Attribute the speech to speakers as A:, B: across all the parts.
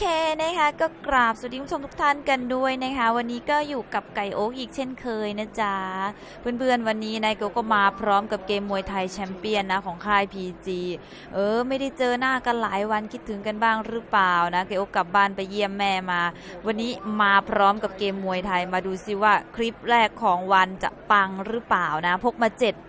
A: เคนะคะก็กราบสวัสดีผู้ชมทุกท่านกันด้วยนะคะ วันนี้ก็อยู่กับไก่โอ๊กอีกเช่นเคยนะจ๊ะ เพื่อนๆวันนี้นายโกก็มาพร้อมกับเกมมวยไทยแชมเปี้ยนนะของค่าย PG เออ ไม่ได้เจอหน้ากันหลายวันคิดถึงกันบ้างหรือเปล่านะไก่โอ๊กกลับบ้านไปเยี่ยมแม่มา วันนี้มาพร้อมกับเกมมวยไทยมาดูซิว่าคลิปแรกของวันจะปังหรือเปล่านะพกมา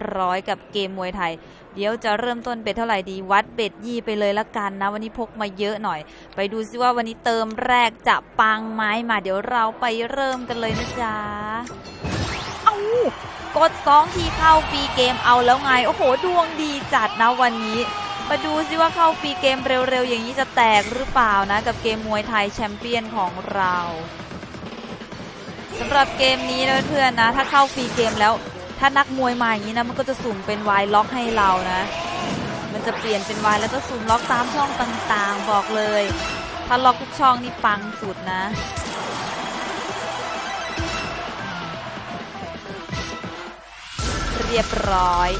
A: 700กับเกมมวยไทย เดี๋ยวจะเริ่มต้นเบ็ดเท่าไหร่ดีวัดเบ็ดยี่ไปเลยละกันนะ วันนี้พกมาเยอะหน่อย ไปดูซิว่าวันนี้เติมแรกจะปังไหมมาเดี๋ยวเราไปเริ่มกันเลยนะจ๊ะ เอากดสองทีเข้าฟรีเกมเอาแล้วไง โอ้โห ดวงดีจัดนะวันนี้ มาดูซิว่าเข้าฟรีเกมเร็วๆ อย่างนี้จะแตกหรือเปล่านะ กับเกมมวยไทยแชมเปี้ยนของเราสำหรับเกมนี้นะเพื่อนๆนะ ถ้าเข้าฟรีเกมแล้ว ถ้านักมวยมาอย่างนี้นะ มันก็จะสุ่มเป็นวายล็อกให้เรานะมันจะเปลี่ยนเป็นวายแล้วก็สุ่มล็อกตามช่องต่างๆ บอกเลย ถ้าล็อกทุกช่องนี่ปังสุดนะ เรียบร้อย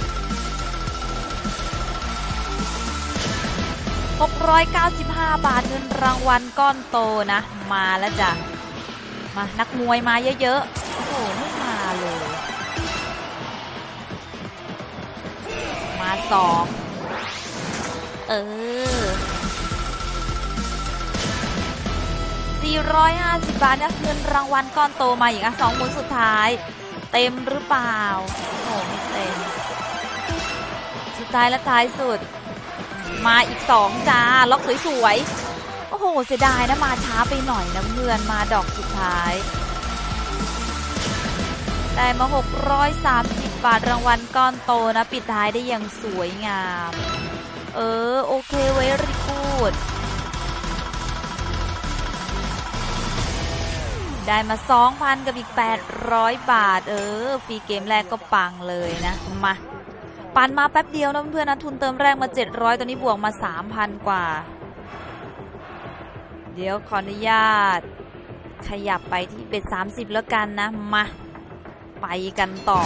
A: 695 บาทเงินรางวัลก้อนโตนะ มาแล้วจ้ะ มานักมวยมาเยอะๆ โอ้โหไม่มาเลย มาสองเออ 450 บาทนะเงินรางวัลก้อนโตมาอีกอะสองหมุนสุดท้าย เต็มหรือเปล่าโอ้ไม่เต็ม สุดท้ายและท้ายสุด มาอีกสองจ้า ล็อกสวยๆ โอ้โห เสียดายนะ มาช้าไปหน่อยนะเพื่อนมาดอกสุดท้าย ได้มา 630 บาทรางวัลก้อนโตนะ ปิดท้ายได้อย่างสวยงาม เออ โอเคเวรีกูด ได้มา 2,000 กับอีก 800 บาท เออฟรีเกมแรกก็ปังเลยนะ มาปันมาแป๊บเดียวนะเพื่อนๆนะทุนเติมแรกมา 700 ตอนนี้บวกมา 3,000 กว่า เดี๋ยวขออนุญาต ขยับไปที่เบ็ด30 แล้วกันนะ มา ไปกันต่อ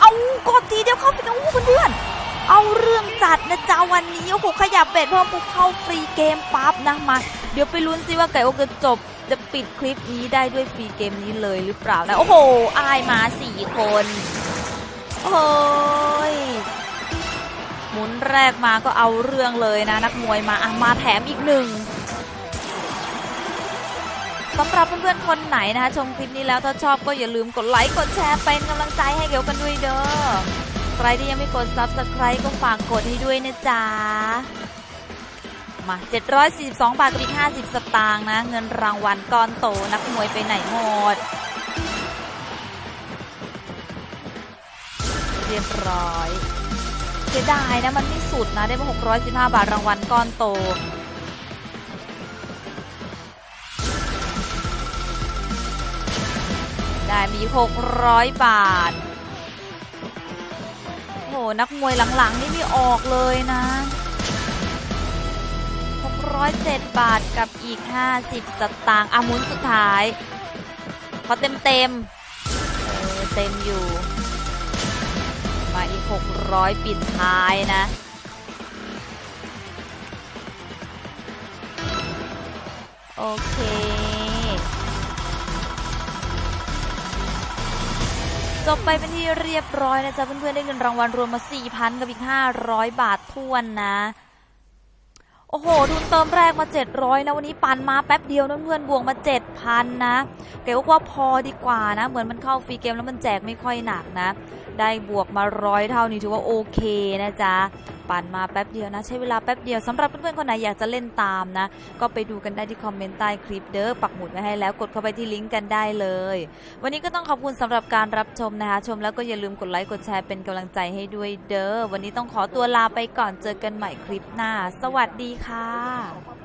A: เอากดทีเดียวเข้าไปนะโอ้โหเพื่อนเอาเรื่องจัดนะจ๊ะวันนี้โอ้โหขยับเบ็ดเพิ่มปุ๊บเข้าฟรีเกมปั๊บนะมา เดี๋ยวไปลุ้นซิว่าไก่โอจะจบ จะปิดคลิปนี้ได้ด้วยฟรีเกมนี้เลยหรือเปล่านะ โอ้โห อายมาสี่คน โอ้ยหมุนแรกมาก็เอาเรื่องเลยนะ นักมวยมาอะมาแถมอีกหนึ่งสำหรับเพื่อนๆคนไหนนะคะชมคลิปนี้แล้วถ้าชอบก็อย่าลืมกดไลค์กดแชร์เป็นกำลังใจให้เกี่ยวกันด้วยเด้อใครที่ยังไม่กด Subscribe ก็ฝากกดให้ด้วยนะจ๊ะ มา 742 บาทกับอีก 50 สตางค์นะ เงินรางวัลก้อนโตนักมวยไปไหนหมด เรียบร้อยเสียดายนะ มันไม่สุดนะ ได้มา615 บาทรางวัลก้อนโตได้มี 600 บาท โห นักมวยหลัง ๆ นี่ไม่ออกเลยนะ 607 บาทกับอีก 50 สตางค์อามุนสุดท้ายพอเต็มเต็มเออเต็มอยู่ มาอีก 600 ปิดท้ายนะโอเค จบไปเป็นที่เรียบร้อยนะจ๊ะเพื่อนๆได้เงินรางวัลรวมมา 4,000 กับอีก 500 บาททวนนะ โอ้โหทุนเติมแรกมา 700 นะ วันนี้ปันมาแป๊บเดียวนะเพื่อนบวกมา 7,000 นะเก๋ว่าพอดีกว่านะ เหมือนมันเข้าฟรีเกมแล้วมันแจกไม่ค่อยหนักนะ ได้บวกมาร้อยเท่านี้ถือว่าโอเคนะจ๊ะ ปั่นมาแป๊บเดียวนะ ใช้เวลาแป๊บเดียวสำหรับเพื่อนๆคนไหนอยากจะเล่นตามนะ ก็ไปดูกันได้ที่คอมเมนต์ใต้คลิปเด้อปักหมุดไว้ให้แล้วกดเข้าไปที่ลิงก์กันได้เลย วันนี้ก็ต้องขอบคุณสำหรับการรับชมนะคะ ชมแล้วก็อย่าลืมกดไลค์กดแชร์เป็นกำลังใจให้ด้วยเด้อวันนี้ต้องขอตัวลาไปก่อนเจอกันใหม่คลิปหน้า สวัสดีค่ะ